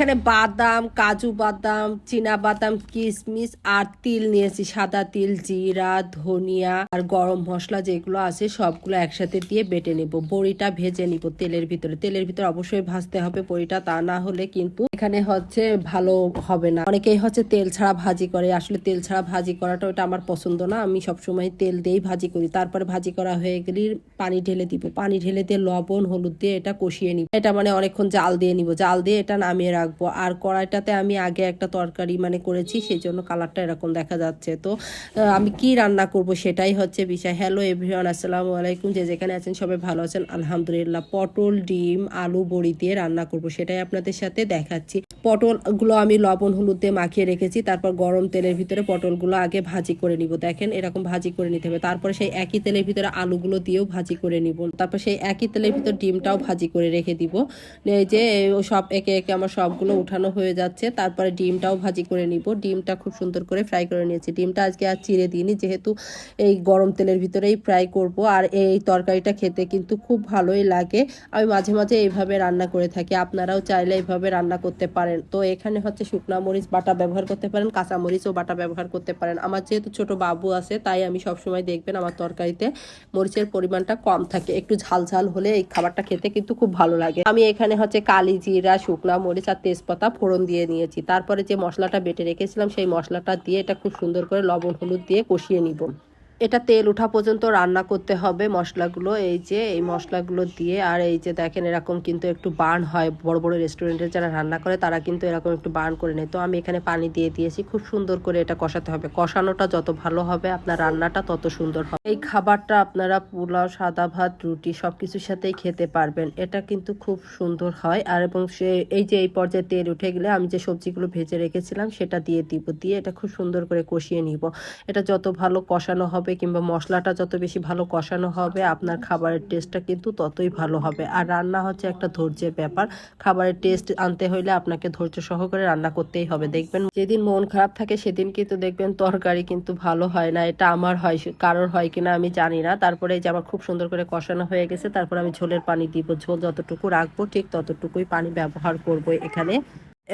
এখানে বাদাম, কাজু বাদাম, চীনা বাদাম কিশমিশ আর তিল নিয়েছি। সাদা তিল, জিরা, ধনিয়া আর গরম মশলা যেগুলো আছে সবগুলো একসাথে দিয়ে বেটে নিব। বড়িটা ভেজে নিব তেলের ভিতরে। তেলের ভিতরে অবশ্যই ভাজতে হবে বড়িটা, তা না হলে কিন্তু এখানে হচ্ছে ভালো হবে না। অনেকেই হচ্ছে তেল ছাড়া ভাজি করে। আসলে তেল ছাড়া ভাজি করাটা ওটা আমার পছন্দ না। আমি সবসময় তেল দিয়েই ভাজি করি। তারপরে ভাজি করা হয়ে গেলে পানি ঢেলে দিব। পানি ঢেলে দিয়ে লবণ, হলুদ দিয়ে এটা কষিয়ে নিব। এটা মানে অনেকক্ষণ জাল দিয়ে নিব। জাল দিয়ে এটা নামিয়ে রাখব। আর কড়াইটাতে আমি আগে একটা তরকারি মানে করেছি সেই জন্য কালারটা এরকম দেখা যাচ্ছে। তো আমি কি রান্না করব সেটাই হচ্ছে বিষয়। হ্যালো এভরিওয়ান আসসালামু আলাইকুম। যে যেখানে আছেন সবাই ভালো আছেন। আলহামদুলিল্লাহ, পটল, ডিম, আলু, বড়ি দিয়ে রান্না করব, সেটাই আপনাদের সাথে দেখাচ্ছি। পটলগুলো আমি লবণ, হলুদ দিয়ে মাখিয়ে রেখেছি। তারপর গরম তেলের ভিতরে পটলগুলো আগে ভাজি করে নিব। দেখেন এরকম ভাজি করে নিতে হবে। তারপরে সেই একই তেলের ভিতরে আলুগুলো দিয়েও ভাজি করে নিব। তারপর সেই একই তেলের ভিতর ডিমটাও ভাজি করে রেখে দিব। এই যে সব একে একে আমার সবগুলো উঠানো হয়ে যাচ্ছে। তারপরে ডিমটাও ভাজি করে নিব। ডিমটা খুব সুন্দর করে ফ্রাই করে নিয়েছি। ডিমটা আজকে আর চিড়ে দিইনি। যেহেতু এই গরম তেলের ভিতরেই ফ্রাই করব। আর এই তরকারিটা খেতে কিন্তু খুব ভালোই লাগে। আমি মাঝে মাঝে এইভাবে রান্না করে থাকি। আপনারাও চাইলে এইভাবে রান্না করতে পারেন। তো এখানে হচ্ছে শুকনা মরিচ বাটা ব্যবহার করতে পারেন, কাঁচা মরিচও বাটা ব্যবহার করতে পারেন। আমার যেহেতু ছোট বাবু আছে, তাই আমি সবসময় দেখবেন আমার তরকারিতে মরিচের পরিমাণটা কম থাকে। একটু ঝাল ঝাল হলে এই খাবারটা খেতে কিন্তু খুব ভালো লাগে। আমি এখানে হচ্ছে কালি জিরা, শুকনা মরিচ আর তেজপাতা ফোড়ন দিয়ে নিয়েছি। তারপরে যে মশলাটা বেটে রেখেছিলাম, সেই মশলাটা দিয়ে এটা খুব সুন্দর করে লবণ, হলুদ দিয়ে কষিয়ে নিব। এটা তেল ওঠা পর্যন্ত রান্না করতে হবে মশলাগুলো, এই যে, এই মশলাগুলো দিয়ে, আর এই যে দেখেন এরকম কিন্তু একটু বার্ন হয়। বড় বড় রেস্টুরেন্টের যারা রান্না করে তারা কিন্তু এরকম একটু বার্ন করে নেয়। তো আমি এখানে পানি দিয়ে দিয়েছি, খুব সুন্দর করে এটা কষাতে হবে। কষানোটা যত ভালো হবে, আপনার রান্নাটা তত সুন্দর হবে। এই খাবারটা আপনারা পোলাও, সাদা ভাত, রুটি সব কিছুর সাথেই খেতে পারবেন। এটা কিন্তু খুব সুন্দর হয়। আর এবং সে, এই যে এই পর্যায়ে তেল উঠে গেলে আমি যে সবজিগুলো ভেজে রেখেছিলাম সেটা দিয়ে দিব, দিয়ে এটা খুব সুন্দর করে কষিয়ে নিব। এটা যত ভালো কষানো হবে কিংবা মশলাটা যত বেশি ভালো কষানো হবে, আপনার খাবারের টেস্টটা কিন্তু ততই ভালো হবে। আর রান্না হচ্ছে একটা ধৈর্যের ব্যাপার। খাবারের টেস্ট আনতে হইলে আপনাকে ধৈর্য সহকারে রান্না করতেই হবে। দেখবেন যেদিন মন খারাপ থাকে সেদিন কিন্তু দেখবেন তরকারি কিন্তু ভালো হয় না। এটা আমার হয়, কারোর হয় কিনা আমি জানি না। তারপরে যে আমার খুব সুন্দর করে কষানো হয়ে গেছে, তারপর আমি ঝোলের পানি দিব। ঝোল যতটুকু রাখব ঠিক ততটুকুই পানি ব্যবহার করব এখানে।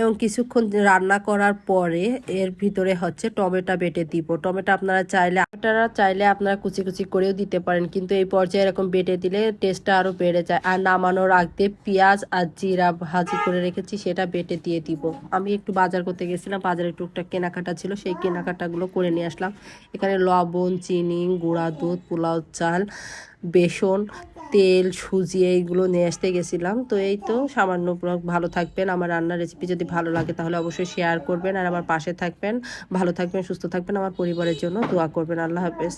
এবং কিছুক্ষণ রান্না করার পরে এর ভিতরে হচ্ছে টমেটো বেটে দিব। টমেটো আপনারা চাইলে আপনারা চাইলে আপনারা কুচি কুচি করেও দিতে পারেন, কিন্তু এই পর্যায়ে এরকম বেটে দিলে টেস্টটা আরও বেড়ে যায়। আর নামানোর আগে পেঁয়াজ আর জিরা ভাজি করে রেখেছি, সেটা বেটে দিয়ে দিব। আমি একটু বাজার করতে গেছিলাম, বাজারে টুকটাক কেনাকাটা ছিল, সেই কেনাকাটাগুলো করে নিয়ে আসলাম। এখানে লবণ, চিনি, গুঁড়া দুধ, পোলাও, চাল বেসন, তেল, সুজি এইগুলো নিয়ে আসতে গেছিলাম। তো এই তো সামান্য ভালো থাকবেন। আমার রান্নার রেসিপি যদি ভালো লাগে তাহলে অবশ্যই শেয়ার করবেন আর আমার পাশে থাকবেন। ভালো থাকবেন, সুস্থ থাকবেন, আমার পরিবারের জন্য দোয়া করবেন। আল্লাহ হাফেজ।